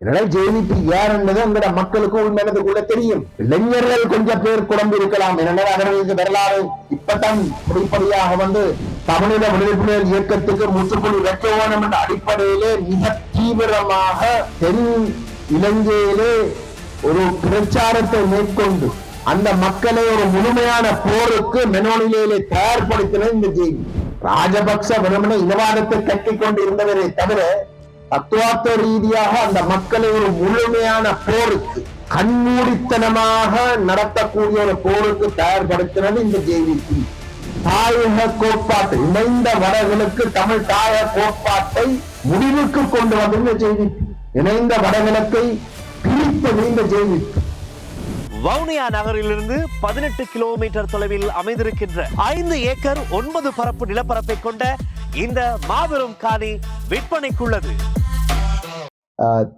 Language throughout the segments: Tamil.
இதனால ஜேவிபி யார் என்பது அந்த மக்களுக்கு கூட தெரியும். இளைஞர்கள் கொஞ்சம் பேர் குழம்பு இருக்கலாம். ஏனென்றால் அவர்களுக்கு வரலாறு? இப்பதான் படிப்படியாக வந்து தமிழக விடுதலை இயக்கத்துக்கு முற்றுப்புள்ளி வைக்க வேண்டும் என்ற அடிப்படையிலே மிக தீவிரமாக தென் இலங்கையிலே ஒரு பிரச்சாரத்தை மேற்கொண்டு அந்த மக்களை ஒரு முழுமையான போருக்கு மெனோனிலையிலே தயார்படுத்தின இந்த ஜெய்வி ராஜபக்ச வெறுமனே இனவாதத்தை கட்டிக் கொண்டு இருந்தவரை தவிர தத்துவார்த்த ரீதியாக அந்த மக்களை ஒரு முழுமையான போருக்கு கண்மூடித்தனமாக நடத்தக்கூடிய ஒரு போருக்கு தயார்படுத்தினது இந்த ஜேவிபி. தாயக கோட்பாட்டு இணைந்த வடகளுக்கு தமிழ் தாயக கோட்பாட்டை முடிவுக்கு கொண்டு வந்த இந்த ஜேவிபி. இணைந்த வடகிழக்கை பிரித்தது இந்த ஜேவிபி. வவுனியா நகரிலிருந்து பதினெட்டு கிலோமீட்டர் தொலைவில் அமைந்திருக்கின்ற ஐந்து ஏக்கர் ஒன்பது பரப்பு நிலப்பரப்பை கொண்ட இந்த மாபெரும் காணி விற்பனைக்குள்ளது.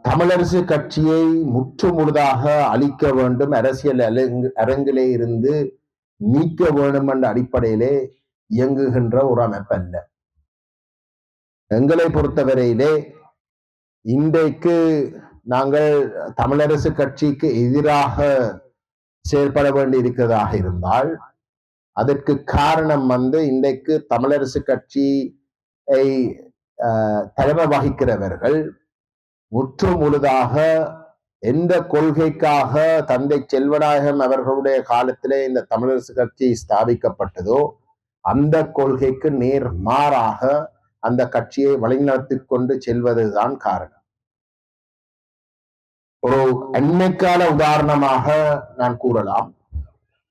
தமிழரசு கட்சியை முற்றுமுழுதாக அழிக்க வேண்டும் அரசியல் அரங்கிலே இருந்து நீக்க வேண்டும் என்ற அடிப்படையிலே இயங்குகின்ற ஒரு அமைப்பு அல்ல. எங்களை பொறுத்தவரையிலே இன்றைக்கு நாங்கள் தமிழரசு கட்சிக்கு எதிராக செயல்பட வேண்டி இருக்கிறதாக இருந்தால் அதற்கு காரணம் வந்து இன்றைக்கு தமிழரசு கட்சியை தலைமை வகிக்கிறவர்கள் முற்று முழுதாக எந்த கொள்கைக்காக தந்தை செல்வநாயகம் அவர்களுடைய காலத்திலே இந்த தமிழரசு கட்சி ஸ்தாபிக்கப்பட்டதோ அந்த கொள்கைக்கு நேர் மாறாக அந்த கட்சியை வழிநடத்தி கொண்டு செல்வதுதான் காரணம். ஒரு அண்மைக்கால உதாரணமாக நான் கூறலாம்.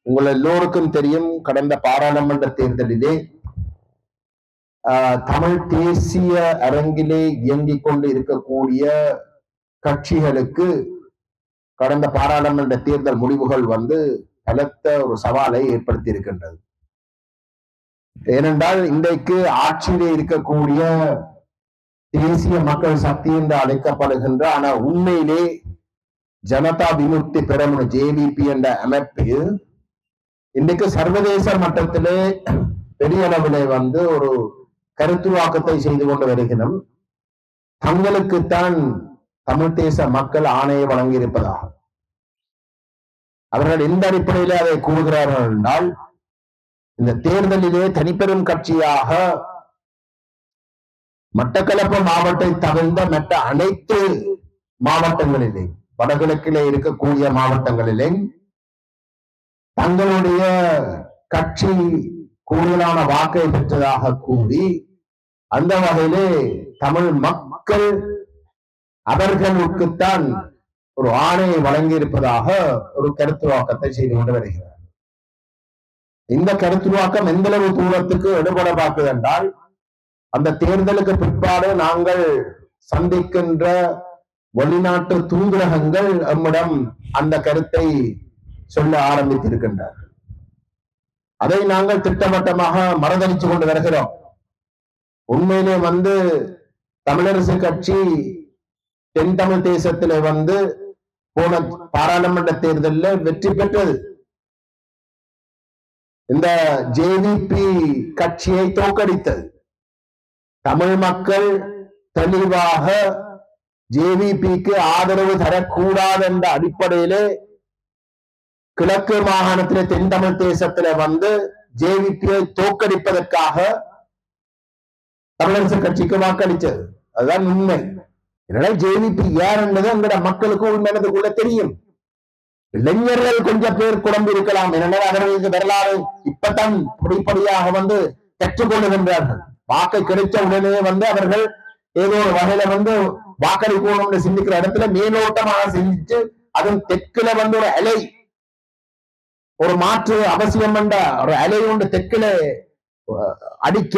உங்கள் எல்லோருக்கும் தெரியும் கடந்த பாராளுமன்ற தேர்தலிலே தமிழ் தேசிய அரங்கிலே இயங்கிக் கொண்டு இருக்கக்கூடிய கட்சிகளுக்கு கடந்த பாராளுமன்ற தேர்தல் முடிவுகள் வந்து பலத்த ஒரு சவாலை ஏற்படுத்தி இருக்கின்றது ஏனென்றால் இன்றைக்கு ஆட்சியிலே இருக்கக்கூடிய தேசிய மக்கள் சக்தி என்று அழைக்கப்படுகின்ற ஆனா உண்மையிலே ஜனதா விமுக்தி பெறமுன ஜேவிபி என்ற அமைப்பு இன்றைக்கு சர்வதேச மட்டத்திலே பெரிய அளவிலே வந்து ஒரு கருத்துவாக்கத்தை செய்து கொண்டு வருகிறோம் தங்களுக்குத்தான் தமிழ் தேச மக்கள் ஆணையை வழங்கியிருப்பதாக. அவர்கள் எந்த அடிப்படையில் அதை கூறுகிறார்கள் என்றால் இந்த தேர்தலிலே தனிப்பெரும் கட்சியாக மட்டக்களப்பு மாவட்டத்தை தவிர்ந்த மற்ற அனைத்து மாவட்டங்களிலே வடகிழக்கிலே இருக்கக்கூடிய மாவட்டங்களிலே தங்களுடைய கட்சி கூடுதலான வாக்கை பெற்றதாக கூறி அந்த வகையிலே தமிழ் மக்கள் அவர்களுக்குத்தான் ஒரு ஆணையை வழங்கி இருப்பதாக ஒரு கருத்துருவாக்கத்தை செய்து கொண்டு வருகிறார். இந்த கருத்துருவாக்கம் எந்தளவு தூரத்துக்கு எடுபட பார்க்குது என்றால் அந்த தேர்தலுக்கு பிற்பாடு நாங்கள் சந்திக்கின்ற வெளிநாட்டு தூதரகங்கள் நம்மிடம் அந்த கருத்தை சொல்ல ஆரம்பித்திருக்கின்றார்கள். அதை நாங்கள் திட்டவட்டமாக மறந்தடிச்சு கொண்டு வருகிறோம். உண்மையிலே வந்து தமிழரசு கட்சி தென் தமிழ் தேசத்துல வந்து போன பாராளுமன்ற தேர்தலில் வெற்றி பெற்றது. இந்த ஜேவிபி கட்சியை தோற்கடித்தது. தமிழ் மக்கள் தெளிவாக ஜேவிபிக்கு ஆதரவு தரக்கூடாது என்ற அடிப்படையிலே கிழக்கு மாகாணத்திலே தென் தமிழ் தேசத்திலே வந்து ஜேவிபியை தோற்கடிப்பதற்காக தமிழரசு கட்சிக்கு வாக்களிச்சது அதுதான் உண்மை. என்னடா ஜேவிபி யார் என்பது எங்கட மக்களுக்கு உண்மையானதுக்குள்ள தெரியும். இளைஞர்கள் கொஞ்சம் பேர் குழம்பு இருக்கலாம். என்னென்ன அவர்களுக்கு வரலாறு இப்பதான் படிப்படியாக வந்து கற்றுக்கொள்ளுகின்றார்கள் வாக்கு கிடைச்ச உடனே வந்து அவர்கள் ஏதோ ஒரு வகையில வந்து வாக்களிக்கணும்னு சிந்திக்கிற இடத்துல மேலோட்டமாக சிந்திச்சு அதுவும் தெற்குல வந்து ஒரு அலை ஒரு மாற்று அவசியம் என்ற ஒரு அலை ஒன்று தெற்குல அடிக்க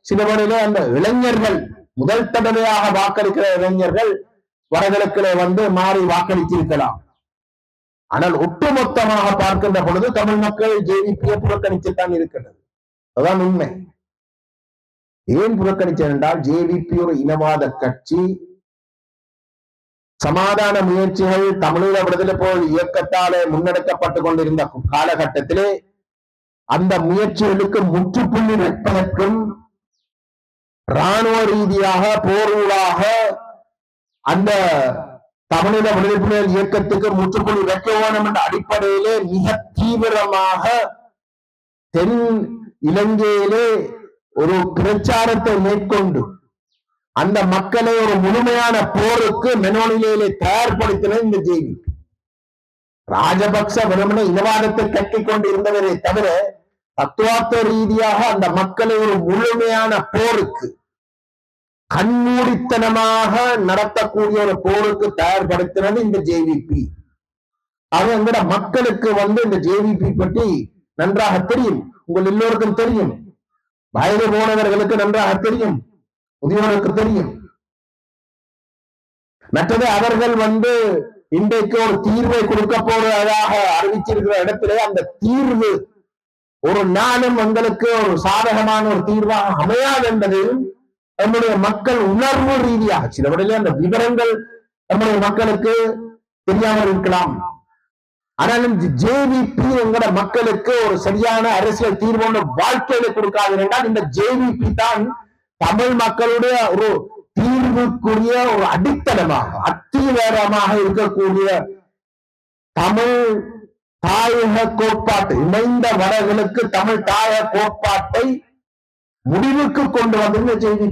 சில அந்த இளைஞர்கள் முதல் தடவையாக வாக்களிக்கிற இளைஞர்கள் வடகிழக்கிலே வந்து மாறி வாக்களித்திருக்கலாம். ஆனால் ஒட்டுமொத்தமாக பார்க்கின்ற பொழுது தமிழ் மக்கள் ஜேவிபியை புறக்கணித்துத்தான் இருக்கிறது. அதுதான் உண்மை. ஏன் புறக்கணித்தது என்றால் ஜேவிபி ஒரு இனவாத கட்சி. சமாதான முயற்சிகள் தமிழீழ விடுதலை போல் இயக்கத்தாலே முன்னெடுக்கப்பட்டு கொண்டிருந்த காலகட்டத்திலே அந்த முயற்சிகளுக்கு முற்றுப்புள்ளி வைப்பதற்கும் ராணுவ ரீதியாக போரூடாக அந்த தமிழீழ விடுதலை இயக்கத்துக்கு முற்றுப்புள்ளி வைக்க வேண்டும் என்ற அடிப்படையிலே மிக தீவிரமாக தென் இலங்கையிலே ஒரு பிரச்சாரத்தை மேற்கொண்டு அந்த மக்களை ஒரு முழுமையான போருக்கு மெனோனிலையிலே தயார்படுத்தின இந்த ஜேவி ராஜபக்ச வெறுமனே இனவாதத்தை கட்டிக் கொண்டு இருந்தவரே தவிர தத்துவார்த்த ரீதியாக அந்த மக்களை ஒரு முழுமையான போருக்கு கண்மூடித்தனமாக நடத்தக்கூடிய ஒரு போருக்கு தயார்படுத்தினது இந்த ஜேவிபி அது எங்கட மக்களுக்கு வந்து இந்த ஜேவிபி பற்றி நன்றாக தெரியும். உங்கள் எல்லோருக்கும் தெரியும். வயது போனவர்களுக்கு நன்றாக தெரியும். முதியோருக்கு தெரியும். மற்றது அவர்கள் வந்து இன்றைக்கு ஒரு தீர்வை கொடுக்க போவதாக அறிவிச்சிருக்கிற இடத்திலே அந்த தீர்வு ஒரு நாளும் எங்களுக்கு ஒரு சாதகமான ஒரு தீர்வாக அமையாது என்பதையும் நம்முடைய மக்கள் உணர்வு ரீதியாக. சில விடையிலே அந்த விவரங்கள் நம்முடைய மக்களுக்கு தெரியாமல் இருக்கலாம். ஆனாலும் ஜேவிபி எங்கட மக்களுக்கு ஒரு சரியான அரசியல் தீர்வு வாழ்க்கையில கொடுக்காது என்றால் இந்த ஜேவிபி தான் தமிழ் மக்களுடைய ஒரு தீர்வுக்குரிய ஒரு அடித்தளமாக அத்திவேரமாக இருக்கக்கூடிய தமிழ் தாயக கோட்பாட்டு இணைந்த வடகளுக்கு தமிழ் தாயக கோட்பாட்டை முடிவுக்கு கொண்டு வந்தது இந்த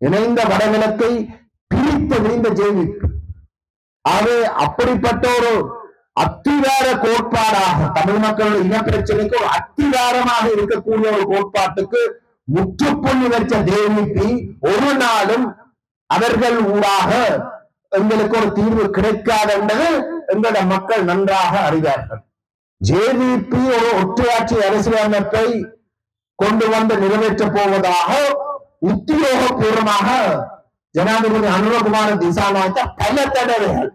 இணைந்த வடகிழக்கை பிரித்தது இந்த ஜேவிபி. ஆகவே அப்படிப்பட்ட ஒரு அத்திவார கோட்பாடாக தமிழ் மக்களுடைய இனப்பிரச்சனைக்கு ஒரு அத்திவாரமாக இருக்கக்கூடிய ஒரு கோட்பாட்டுக்கு முற்றுப்புள்ளி வச்ச தேவிக்கு ஒரு நாளும் அவர்கள் ஊடாக எங்களுக்கு ஒரு தீர்வு கிடைக்காது என்பது எங்களோட மக்கள் நன்றாக அறிவார்கள். ஜேவிபி ஒரு ஒற்றையாட்சி அரசியலமைப்பை கொண்டு வந்து நிறைவேற்றப் போவதாக உத்தியோகபூர்வமாக ஜனாதிபதி அனுரகுமார திசாநாயக்க பல தடவைகள்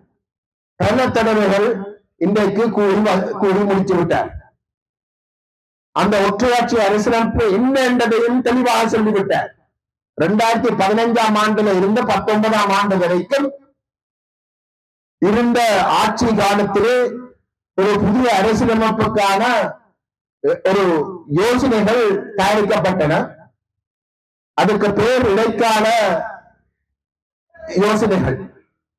பல தடவைகள் இன்றைக்கு கூறி கூறி முடித்து விட்டார் அந்த ஒற்றையாட்சி அரசியலமைப்பு என்ன என்பதையும் தெளிவாக சொல்லிவிட்டார். இரண்டாயிரத்தி பதினைஞ்சாம் ஆண்டுல இருந்து பத்தொன்பதாம் ஆண்டு வரைக்கும் இருந்த ஆட்சி காலத்திலே ஒரு புதிய அரசியலமைப்புக்கான ஒரு யோசனைகள் தயாரிக்கப்பட்டன. அதுக்கு பேர் இடைக்கால யோசனைகள்.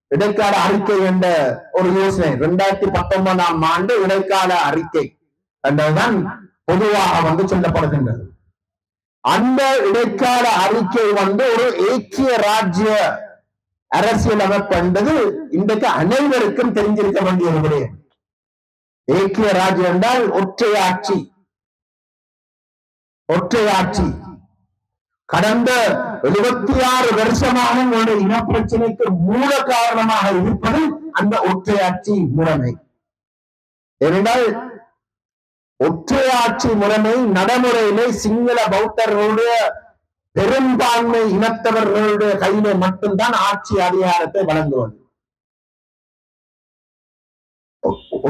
இடைக்கால அறிக்கை என்ற ஒரு யோசனை. இரண்டாயிரத்தி பத்தொன்பதாம் ஆண்டு இடைக்கால அறிக்கை. என்றதுதான் பொதுவாக வந்து சொல்லப்படுகின்றது. அந்த இடைக்கால அறிக்கை வந்து ஒரு ஏக்கிய ராஜ்ய அரசியல் அமைப்பு என்பது இன்றைக்கு அனைவருக்கும் தெரிஞ்சிருக்க வேண்டிய ஒரு விடயம் ஏக்கிய ராஜ்யம் என்றால் ஒற்றையாட்சி ஒற்றையாட்சி கடந்த எழுபத்தி ஆறு வருஷமாக உங்களுடைய இனப்பிரச்சனைக்கு மூல காரணமாக இருப்பது அந்த ஒற்றையாட்சி முறைமை. ஏனென்றால் ஒற்றையாட்சி முறைமை நடைமுறையிலே சிங்கள பௌத்தர்களுடைய பெரும்பான்மை இனத்தவர்களுடைய கையிலே மட்டும்தான் ஆட்சி அதிகாரத்தை வழங்குவது.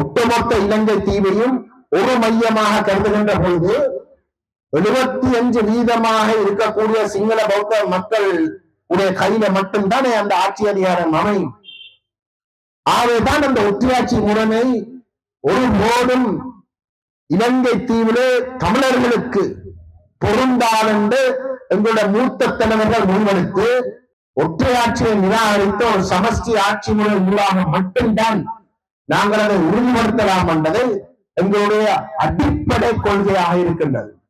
ஒட்டுமொத்த இலங்கை தீவையும் ஒரு மையமாக கருதுகின்ற பொழுது எழுபத்தி அஞ்சு வீதமாக இருக்கக்கூடிய சிங்கள பௌத்த மக்கள் உடைய கையில மட்டும்தானே அந்த ஆட்சி அதிகாரம் அமையும். ஆகவேதான் அந்த ஒற்றையாட்சி முறைமை ஒருபோதும் இலங்கை தீவிலே தமிழர்களுக்கு பொருந்தாதென்று எங்களுடைய மூத்த தலைவர்கள் முன்வெடுத்து ஒற்றையாட்சியை நிராகரித்த ஒரு சமஷ்டி ஆட்சி முறை மூலமாக மட்டும்தான் நாங்கள் அதை உறுதிப்படுத்தலாம் என்பது எங்களுடைய அடிப்படை கொள்கையாக இருக்கின்றது.